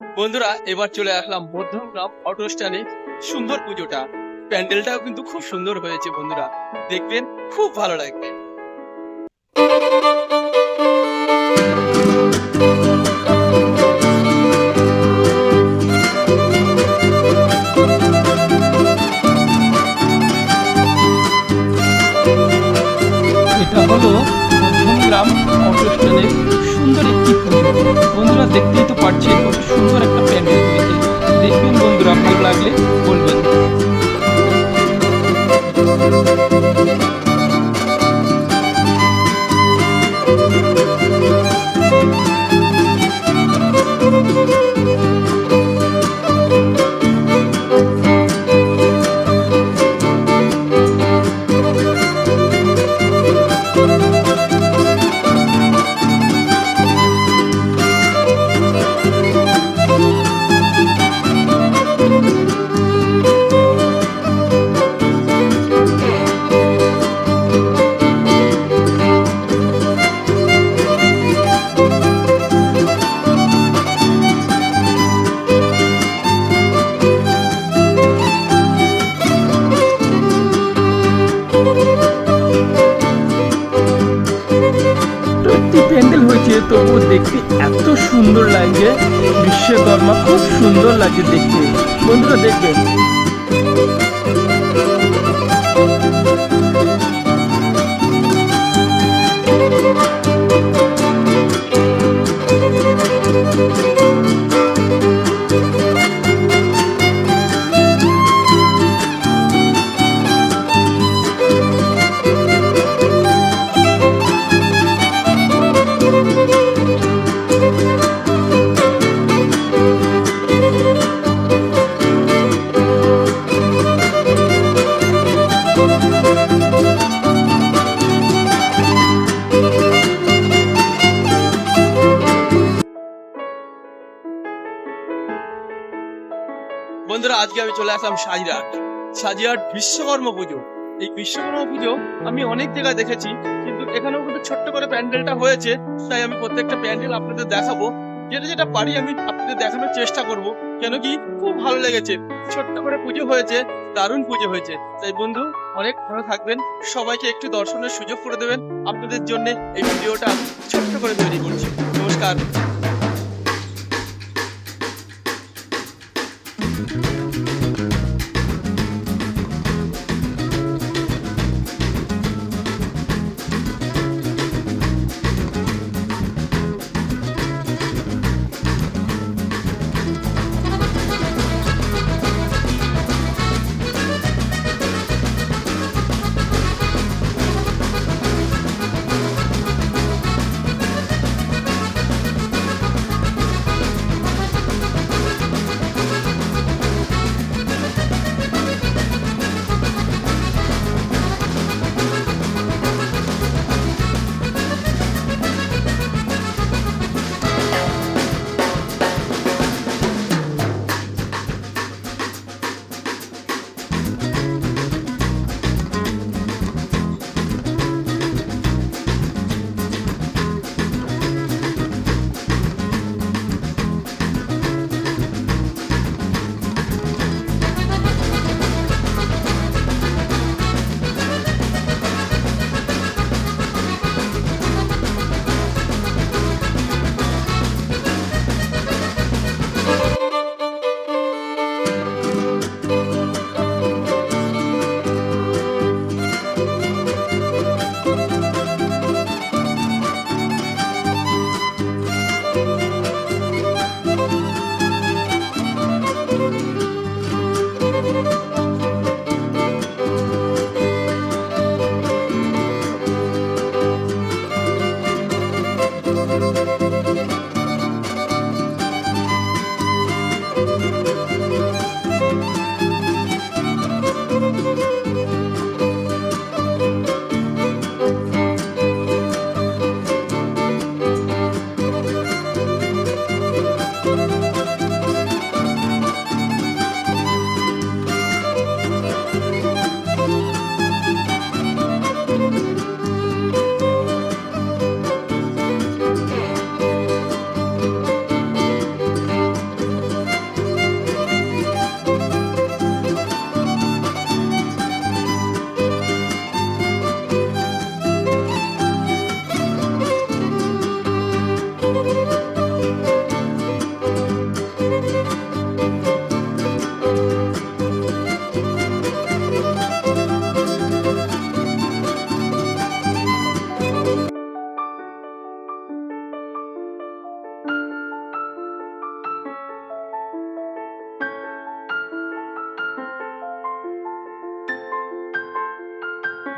বন্ধুরা, এবার চলে আসলাম মধ্যমগ্রাম অটো স্ট্যান্ডে সুন্দর পুজোটা। প্যান্ডেলটাও কিন্তু খুব সুন্দর হয়েছে বন্ধুরা। দেখবেন, খুব ভালো লাগবে। দেখতে এত সুন্দর লাগছে। বিশ্বকর্মা খুব সুন্দর লাগে দেখতে। বন্ধুরা দেখবেন। বন্ধুরা, আজকে আমি চলে আসলাম সাজিরহাট সাজিরহাট বিশ্বকর্মা পুজো। এই বিশ্বকর্মা পুজো আমি অনেক জায়গায় দেখেছি, কিন্তু এখানেও কিন্তু ছোট্ট করে প্যান্ডেলটা হয়েছে, তাই আমি প্রত্যেকটা প্যান্ডেল আপনাদের দেখাবো। যেটা যেটা পারি আমি আপনাদের দেখানোর চেষ্টা করব, কেন কি খুব ভালো লেগেছে। ছোট্ট করে পুজো হয়েছে, দারুণ পুজো হয়েছে। তাই বন্ধু, অনেক ভালো থাকবেন, সবাইকে একটু দর্শনের সুযোগ করে দেবেন। আপনাদের জন্য এই ভিডিওটা ছোট্ট করে তৈরি করছি। নমস্কার।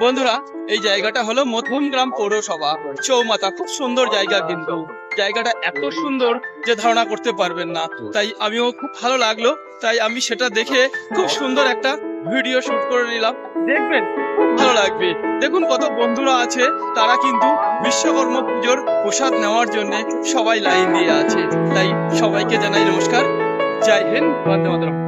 বন্ধুরা, এই জায়গাটা হলো মধ্যমগ্রাম পৌরসভা। চৌমাথা, খুব সুন্দর জায়গা কিন্তু। জায়গাটা এত সুন্দর যে ধারণা করতে পারবেন না। তাই আমিও খুব ভালো লাগল, তাই আমি সেটা দেখে খুব সুন্দর একটা ভিডিও শুট করে নিলাম। দেখবেন, খুব ভালো লাগবে। দেখুন কত বন্ধুরা আছে, তারা কিন্তু বিশ্বকর্মা পুজোর প্রসাদ নেওয়ার জন্য সবাই লাইন দিয়ে আছে। তাই সবাইকে জানাই নমস্কার। জয় হিন্দ, বন্দে মাতরম।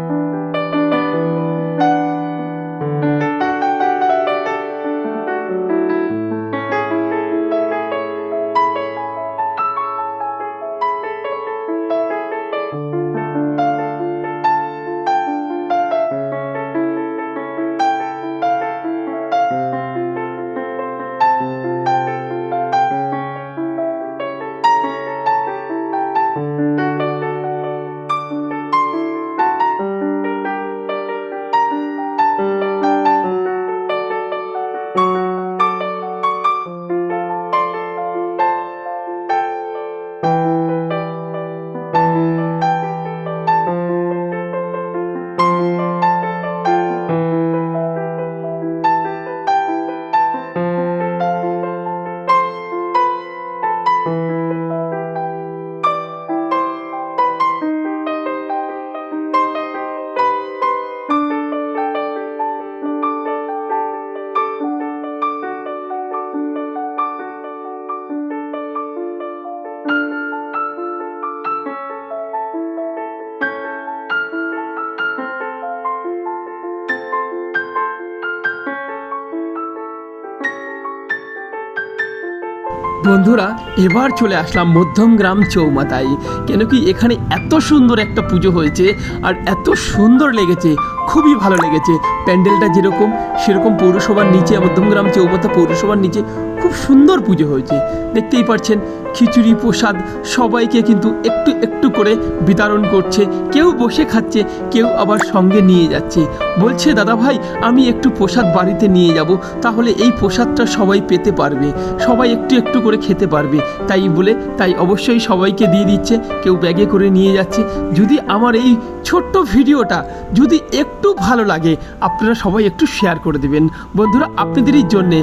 বন্ধুরা, এবার চলে আসলাম মধ্যমগ্রাম চৌমাথায়। কেন কি এখানে এত সুন্দর একটা পুজো হয়েছে আর এত সুন্দর লেগেছে, খুবই ভালো লেগেছে। প্যান্ডেলটা যেরকম, সেরকম পৌরসভার নিচে, মধ্যমগ্রাম চৌমাথা পৌরসভার নিচে খুব সুন্দর পুজো হয়েছে। দেখতেই পাচ্ছেন, খিচুড়ি, প্রসাদ সবাইকে কিন্তু একটু একটু করে বিতরণ করছে। কেউ বসে খাচ্ছে, কেউ আবার সঙ্গে নিয়ে যাচ্ছে। বলছে, দাদা ভাই, আমি একটু প্রসাদ বাড়িতে নিয়ে যাব, তাহলে এই প্রসাদটা সবাই পেতে পারবে। সবাই একটু একটু করে খেতে পারবে। তাই বলে, তাই অবশ্যই সবাইকে দিয়ে দিচ্ছে, কেউ ব্যাগে করে নিয়ে যাচ্ছে। যদি আমার এই ছোট্ট ভিডিওটা যদি একটু ভালো লাগে, আপনারা সবাই একটু শেয়ার করে দেবেন। বন্ধুরা, আপনাদেরই জন্যে